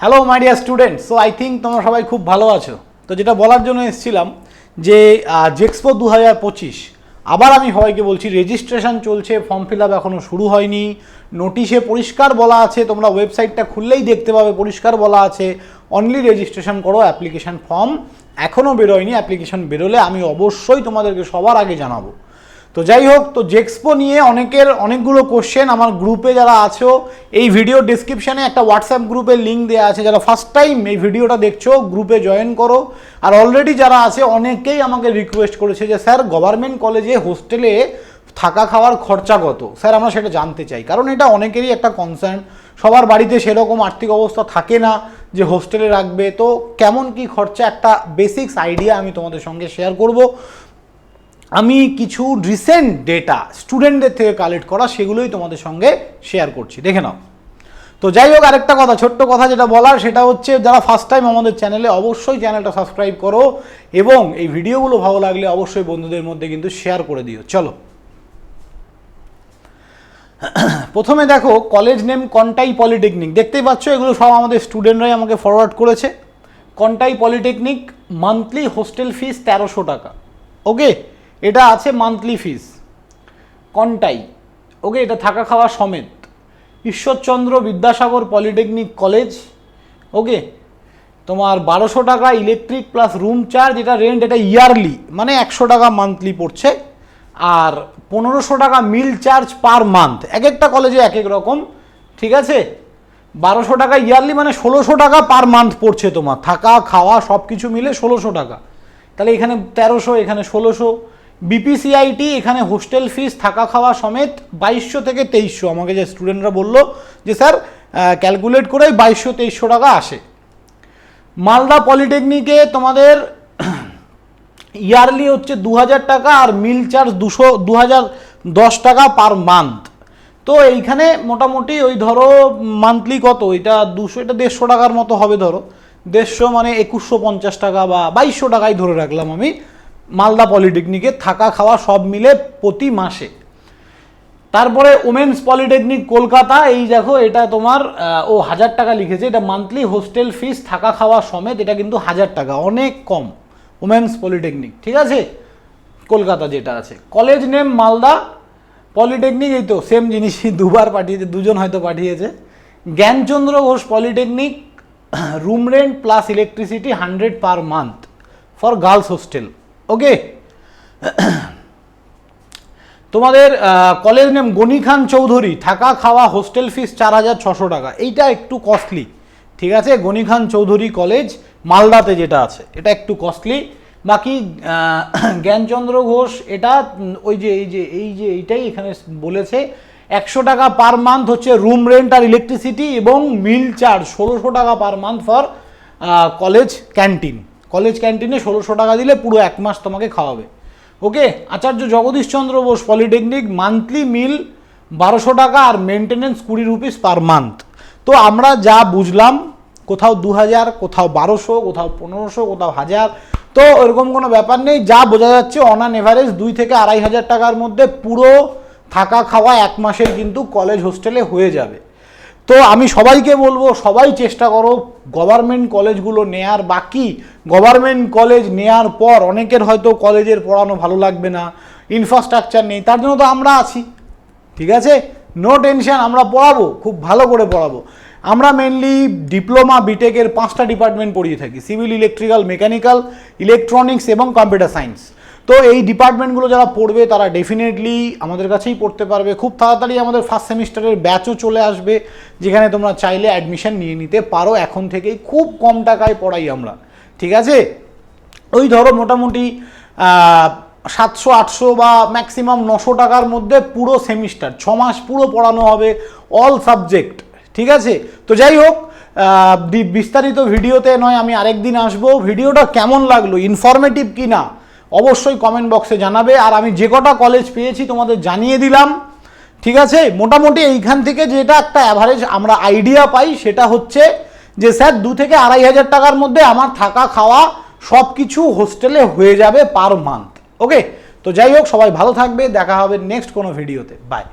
Hello my dear student so I think তোমরা সবাই খুব ভালো আছো। তো যেটা বলার জন্য এসেছিলাম যে জেক্সপো দু হাজার পঁচিশ, আবার আমি সবাইকে বলছি রেজিস্ট্রেশন চলছে ফর্ম ফিল আপ এখনও শুরু হয়নি। নোটিশে পরিষ্কার বলা আছে, তোমরা ওয়েবসাইটটা খুললেই দেখতে পাবে, পরিষ্কার বলা আছে। অনলি রেজিস্ট্রেশন করো অ্যাপ্লিকেশান ফর্ম এখনও বেরোয়নি। অ্যাপ্লিকেশন বেরোলে আমি অবশ্যই তোমাদেরকে সবার আগে জানাব। তো যাই হোক, তো জেক্সপো নিয়ে অনেকের অনেকগুলো কোশ্চেন আমার গ্রুপে যারা আছো, এই ভিডিও ডিসক্রিপশানে একটা হোয়াটসঅ্যাপ গ্রুপের লিঙ্ক দেওয়া আছে। যারা ফার্স্ট টাইম এই ভিডিওটা দেখছ গ্রুপে জয়েন করো। আর অলরেডি যারা আছে, অনেকেই আমাকে রিকোয়েস্ট করেছে যে স্যার গভর্নমেন্ট কলেজে হোস্টেলে থাকা খাওয়ার খরচা কত? স্যার আমরা সেটা জানতে চাই। কারণ এটা অনেকেরই একটা কনসার্ন সবার বাড়িতে সেরকম আর্থিক অবস্থা থাকে না যে হোস্টেলে রাখবে। তো কেমন কি খরচা, একটা বেসিক্স আইডিয়া আমি তোমাদের সঙ্গে শেয়ার করব। আমি কিছু রিসেন্ট ডেটা স্টুডেন্টদের থেকে কালেক্ট করা, সেগুলোই তোমাদের সঙ্গে শেয়ার করছি। দেখে নাও। তো যাই হোক, আরেকটা কথা, ছোট্ট কথা যেটা বলার, সেটা হচ্ছে যারা ফার্স্ট টাইম আমাদের চ্যানেলে অবশ্যই চ্যানেলটা সাবস্ক্রাইব করো এবং এই ভিডিওগুলো ভালো লাগলে অবশ্যই বন্ধুদের মধ্যে কিন্তু শেয়ার করে দিও। চলো। প্রথমে দেখো কলেজ নেম কন্টাই পলিটেকনিক দেখতেই পাচ্ছ, এগুলো সব আমাদের স্টুডেন্টরাই আমাকে ফরওয়ার্ড করেছে। Contai polytechnic monthly hostel fees তেরোশো টাকা। ওকে এটা আছে মান্থলি ফিস কন্টাই ওকে এটা থাকা খাওয়া সমেত। Ishwarchandra Vidyasagar polytechnic college okay তোমার বারোশো টাকা ইলেকট্রিক প্লাস রুম চার্জ এটা রেন্ট এটা ইয়ারলি মানে একশো টাকা মান্থলি পড়ছে, আর পনেরোশো টাকা মিল চার্জ পার মান্থ এক একটা কলেজে এক এক রকম, ঠিক আছে? বারোশো টাকা ইয়ারলি মানে ষোলোশো টাকা পার মান্থ পড়ছে তোমার, থাকা, খাওয়া সব কিছু মিলে ষোলোশো টাকা। তাহলে এখানে তেরোশো, এখানে ষোলোশো বিপিসিআইটি এখানে হোস্টেল ফিস থাকা খাওয়া সমেত বাইশশো থেকে তেইশশো। আমাকে যে স্টুডেন্টরা বলল যে, স্যার ক্যালকুলেট করে বাইশশো, তেইশশো টাকা আসে। মালদা পলিটেকনিকে তোমাদের ইয়ারলি হচ্ছে দু হাজার টাকা আর মিল চার্জ দুশো দু হাজার দশ টাকা পার মান্থ তো এইখানে মোটামুটি ওই ধরো মান্থলি কত? এটা দুশো, এটা দেড়শো টাকার মতো হবে ধরো। দেড়শো মানে একুশশো পঞ্চাশ টাকা বা বাইশশো টাকাই ধরে রাখলাম আমি। মালদা পলিটেকনিকে থাকা খাওয়া সব মিলে প্রতি মাসে। তারপরে ওমেন্স পলিটেকনিক কলকাতা, এই দেখো এটা তোমার ও হাজার টাকা লিখেছে, এটা মান্থলি হোস্টেল ফিস থাকা খাওয়া সমেত এটা কিন্তু হাজার টাকা, অনেক কম ওমেন্স পলিটেকনিক, ঠিক আছে? কলকাতা যেটা আছে। কলেজ নেম মালদা, পলিটেকনিক, এই তো সেম জিনিসই, দুবার পাঠিয়েছে, দুজন হয়তো পাঠিয়েছে। Gyanchandra Ghosh polytechnic room rent plus electricity hundred per month for girls hostel okay তোমাদের কলেজ নেম গনি খান চৌধুরী, থাকা খাওয়া হোস্টেল ফিস চার হাজার ছশো টাকা। এইটা একটু কস্টলি ঠিক আছে? গনি খান চৌধুরী কলেজ মালদাতে যেটা আছে, এটা একটু কস্টলি বাকি জ্ঞানচন্দ্র ঘোষ, এটা ওই যে, এই যে এই যে, এইটাই এখানে বলেছে। একশো টাকা পার মান্থ হচ্ছে রুম রেন্ট আর ইলেকট্রিসিটি এবং মিল চার্জ ষোলোশো টাকা per month for college canteen college ক্যান্টিনে ষোলোশো টাকা দিলে পুরো এক মাস তোমাকে খাওয়াবে। Okay? Acharya Jagadishchandra Bose polytechnic monthly meal বারোশো টাকা আর মেনটেনেন্স কুড়ি রুপিস পার মান্থ। তো আমরা যা বুঝলাম, কোথাও দু হাজার, কোথাও বারোশো, কোথাও পনেরোশো, কোথাও হাজার, তো এরকম কোনো ব্যাপার নেই। যা বোঝা যাচ্ছে অন অ্যান এভারেজ দুই থেকে আড়াই হাজার টাকার মধ্যে পুরো থাকা খাওয়া এক মাসের কিন্তু কলেজ হোস্টেলে হয়ে যাবে। তো আমি সবাইকে বলব, সবাই চেষ্টা করো গভর্নমেন্ট কলেজগুলো নেয়ার বাকি। গভর্নমেন্ট কলেজ নেয়ার পর অনেকের হয়তো কলেজের পড়ানো ভালো লাগবে না ইনফ্রাস্ট্রাকচার নেই, তার জন্য তো আমরা আছি, ঠিক আছে? নো টেনশন আমরা পড়াবো, খুব ভালো করে পড়াবো। আমরা মেনলি ডিপ্লোমা বিটেকের পাঁচটা ডিপার্টমেন্ট পড়িয়ে থাকি সিভিল ইলেকট্রিক্যাল মেকানিক্যাল ইলেকট্রনিক্স এবং কম্পিউটার সায়েন্স তো এই ডিপার্টমেন্টগুলো যারা পড়বে, তারা ডেফিনেটলি আমাদের কাছেই পড়তে পারবে। খুব তাড়াতাড়ি আমাদের ফার্স্ট সেমিস্টারের ব্যাচও চলে আসবে, যেখানে তোমরা চাইলে অ্যাডমিশন নিয়ে নিতে পারো। এখন থেকেই খুব কম টাকায় পড়াই আমরা, ঠিক আছে? ওই ধরো মোটামুটি সাতশো, আটশো বা ম্যাক্সিমাম নশো টাকার মধ্যে পুরো সেমিস্টার, ছ মাস পুরো পড়ানো হবে অল সাবজেক্ট ঠিক আছে? তো যাই হোক বিস্তারিত ভিডিওতে নয়, আমি আরেকদিন আসব। ভিডিওটা কেমন লাগল ইনফরমেটিভ কি না অবশ্যই কমেন্ট বক্সে জানাবে। আর আমি যে কটা কলেজ পেয়েছি তোমাদের জানিয়ে দিলাম। ঠিক আছে? মোটামুটি এইখান থেকে যেটা একটা অ্যাভারেজ আমরা আইডিয়া পাই, সেটা হচ্ছে যে, স্যার, দু থেকে আড়াই হাজার টাকার মধ্যে আমার থাকা খাওয়া সব কিছু হোস্টেলে হয়ে যাবে পার মান্থ। ওকে তো যাই হোক, সবাই ভালো থাকবে। দেখা হবে নেক্সট কোনো ভিডিওতে বাই